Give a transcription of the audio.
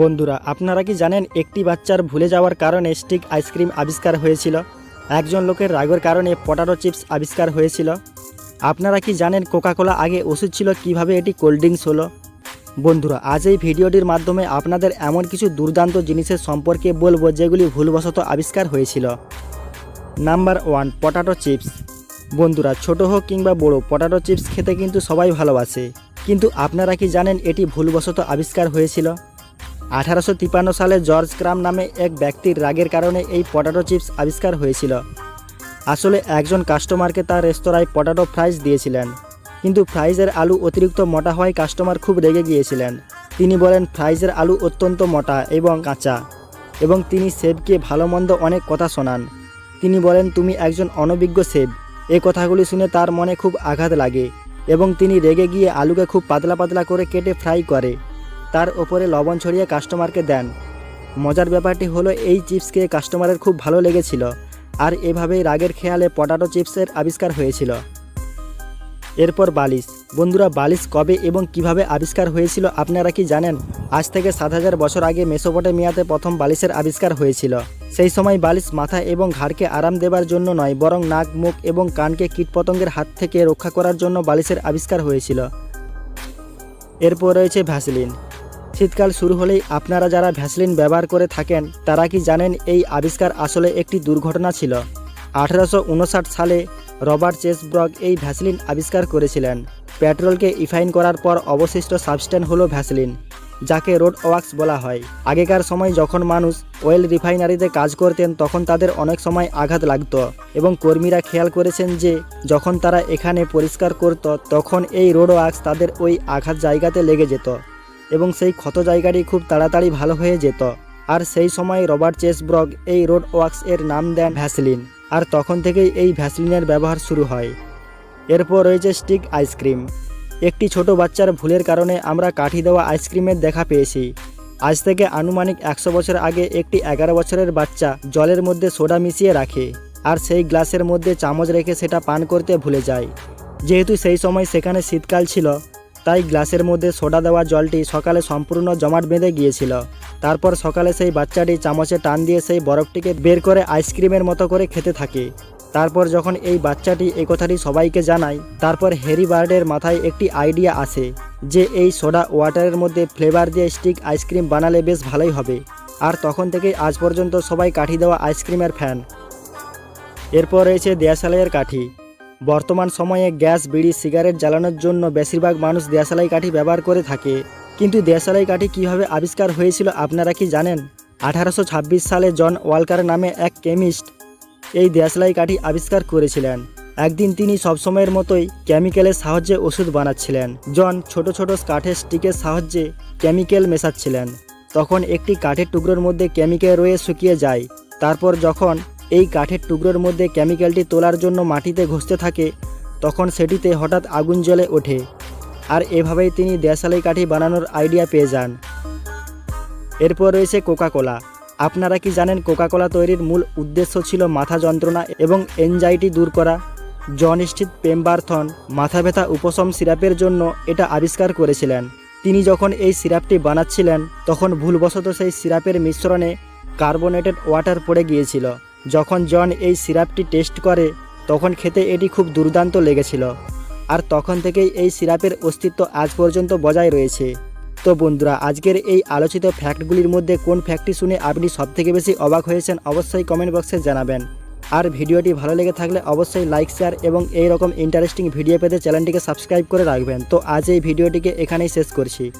বন্ধুরা, আপনারা কি জানেন একটি বাচ্চার ভুলে যাওয়ার কারণে স্টিক আইসক্রিম আবিষ্কার হয়েছিল? একজন লোকের রাগের কারণে পটাটো চিপস আবিষ্কার হয়েছিল। আপনারা কি জানেন কোকাকোলা আগে ওষুধ ছিল, কীভাবে এটি কোল্ড ড্রিঙ্কস হলো? বন্ধুরা, আজ এই ভিডিওটির মাধ্যমে আপনাদের এমন কিছু দুর্দান্ত জিনিসের সম্পর্কে বলব যেগুলি ভুলবশত আবিষ্কার হয়েছিল। Number one, potato chips. বন্ধুরা, ছোট হোক কিংবা বড়, পটাটো চিপস খেতে কিন্তু সবাই ভালোবাসে। কিন্তু আপনারা কি জানেন এটি ভুলবশত আবিষ্কার হয়েছিল? আঠারোশো তিপ্পান্ন সালে জর্জ ক্রাম নামে এক ব্যক্তির রাগের কারণে এই পটাটো চিপস আবিষ্কার হয়েছিল। আসলে একজন কাস্টমারকে তার রেস্তোরাঁয় পটাটো ফ্রাইজ দিয়েছিলেন, কিন্তু ফ্রাইজের আলু অতিরিক্ত মোটা হওয়ায় কাস্টমার খুব রেগে গিয়েছিলেন। তিনি বলেন, ফ্রাইজের আলু অত্যন্ত মোটা এবং কাঁচা, এবং তিনি সেবকে ভালো মন্দ অনেক কথা শোনান। তিনি বলেন, তুমি একজন অনভিজ্ঞ সেব। এই কথাগুলি শুনে তার মনে খুব আঘাত লাগে, এবং তিনি রেগে গিয়ে আলুকে খুব পাতলা পাতলা করে কেটে ফ্রাই করে। তার ওপরে লবণ ছড়িয়ে কাস্টমারকে দেন। মজার ব্যাপারটি হলো, এই চিপসকে কাস্টমারের খুব ভালো লেগেছিল আর এভাবেই রাগের খেয়ালে পটাটো চিপসের আবিষ্কার হয়েছিল। এরপর বালিশ। বন্ধুরা, বালিশ কবে এবং কীভাবে আবিষ্কার হয়েছিল আপনারা কি জানেন? আজ থেকে সাত হাজার বছর আগে মেসোপটেমিয়াতে প্রথম বালিশের আবিষ্কার হয়েছিল। সেই সময় বালিশ মাথা এবং ঘাড়কে আরাম দেবার জন্য নয়, বরং নাক, মুখ এবং কানকে কীটপতঙ্গের হাত থেকে রক্ষা করার জন্য বালিশের আবিষ্কার হয়েছিল। এরপর রয়েছে ভ্যাসলিন। শীতকাল শুরু হলেই আপনারা যারা ভ্যাসলিন ব্যবহার করে থাকেন, তারা কি জানেন এই আবিষ্কার আসলে একটি দুর্ঘটনা ছিল? আঠারোশো সালে রবার্ট চেসব্রগ এই ভ্যাসলিন আবিষ্কার করেছিলেন। পেট্রোলকে ইফাইন করার পর অবশিষ্ট সাবস্টেন্স হলো ভ্যাসলিন, যাকে রোড ওয়াক্স বলা হয়। আগেকার সময় যখন মানুষ অয়েল রিফাইনারিতে কাজ করতেন, তখন তাদের অনেক সময় আঘাত লাগত এবং কর্মীরা খেয়াল করেছেন যে, যখন তারা এখানে পরিষ্কার করত, তখন এই রোড ওয়াক্স তাদের ওই আঘাত জায়গাতে লেগে যেত। এবং সেই ক্ষত জায়গাটি খুব তাড়াতাড়ি ভালো হয়ে যেত। আর সেই সময় রবার্ট চেসব্রগ এই রোড ওয়াক্স এর নাম দেন ভ্যাসলিন। আর তখন থেকেই এই ভ্যাসলিনের ব্যবহার শুরু হয়। এরপর রয়েছে স্টিক আইসক্রিম। একটি ছোট বাচ্চার ভুলের কারণে আমরা কাঠি দেওয়া আইসক্রিমের দেখা পেয়েছি। আজ থেকে আনুমানিক একশো বছর আগে একটি এগারো বছরের বাচ্চা জলের মধ্যে সোডা মিশিয়ে রাখে। আর সেই গ্লাসের মধ্যে চামচ রেখে সেটা পান করতে ভুলে যায়। যেহেতু সেই সময় সেখানে শীতকাল ছিল তাই গ্লাসের মধ্যে সোডা দেওয়া জলটি সকালে সম্পূর্ণ জমাট বেঁধে গিয়েছিল। তারপর সকালে সেই বাচ্চাটি চামচে টান দিয়ে সেই বরফটিকে বের করে আইসক্রিমের মতো করে খেতে থাকে। তারপর যখন এই বাচ্চাটি এই কথাটি সবাইকে জানায়, তারপর হ্যারি বার্ডের মাথায় একটি আইডিয়া আসে যে এই সোডা ওয়াটারের মধ্যে ফ্লেভার দিয়ে স্টিক আইসক্রিম বানালে বেশ ভালোই হবে। আর তখন থেকেই আজ পর্যন্ত সবাই কাঠি দেওয়া আইসক্রিমের ফ্যান। এরপর রয়েছে দেয়াশালাইয়ের কাঠি। বর্তমান সময়ে গ্যাস, বিড়ি, সিগারেট জ্বালানোর জন্য বেশিরভাগ মানুষ দেয়াশালাই কাঠি ব্যবহার করে থাকে। কিন্তু দেয়াশালাই কাঠি কীভাবে আবিষ্কার হয়েছিল আপনারা কি জানেন? আঠারোশো ছাব্বিশ সালে জন ওয়ালকার নামে এক কেমিস্ট এই দেয়াশালাই কাঠি আবিষ্কার করেছিলেন। একদিন তিনি সবসময়ের মতোই কেমিক্যালের সাহায্যে ওষুধ বানাচ্ছিলেন। জন ছোট ছোট কাঠের স্টিকের সাহায্যে কেমিক্যাল মেশাচ্ছিলেন। তখন একটি কাঠের টুকরোর মধ্যে কেমিক্যাল রয়ে শুকিয়ে যায়। তারপর যখন এই কাঠের টুকরোর মধ্যে কেমিক্যালটি তোলার জন্য মাটিতে ঘষতে থাকে, তখন সেটিতে হঠাৎ আগুন জ্বলে ওঠে। আর এভাবেই তিনি দেশালাই কাঠি বানানোর আইডিয়া পেয়ে যান। এরপর রয়েছে কোকাকোলা। আপনারা কি জানেন কোকাকোলা তৈরির মূল উদ্দেশ্য ছিল মাথা যন্ত্রণা এবং এনজাইটি দূর করা? জন স্টিথ পেম্বারথন মাথা ব্যথা উপশম সিরাপের জন্য এটা আবিষ্কার করেছিলেন। তিনি যখন এই সিরাপটি বানাচ্ছিলেন, তখন ভুলবশত সেই সিরাপের মিশ্রণে কার্বোনেটেড ওয়াটার পড়ে গিয়েছিল। যখন জন এই সিরাপটি টেস্ট করে, তখন খেতে এটি খুব দুর্দান্ত লেগেছিল। আর তখন থেকেই এই সিরাপের অস্তিত্ব আজ পর্যন্ত বজায় রয়েছে। তো বন্ধুরা, আজকের এই আলোচিত ফ্যাক্টগুলির মধ্যে কোন ফ্যাক্টটি শুনে আপনি সবথেকে বেশি অবাক হয়েছেন অবশ্যই কমেন্ট বক্সে জানাবেন। আর ভিডিওটি ভালো লেগে থাকলে অবশ্যই লাইক, শেয়ার এবং এই রকম ইন্টারেস্টিং ভিডিও পেতে চ্যানেলটিকে সাবস্ক্রাইব করে রাখবেন। তো আজ এই ভিডিওটিকে এখানেই শেষ করছি।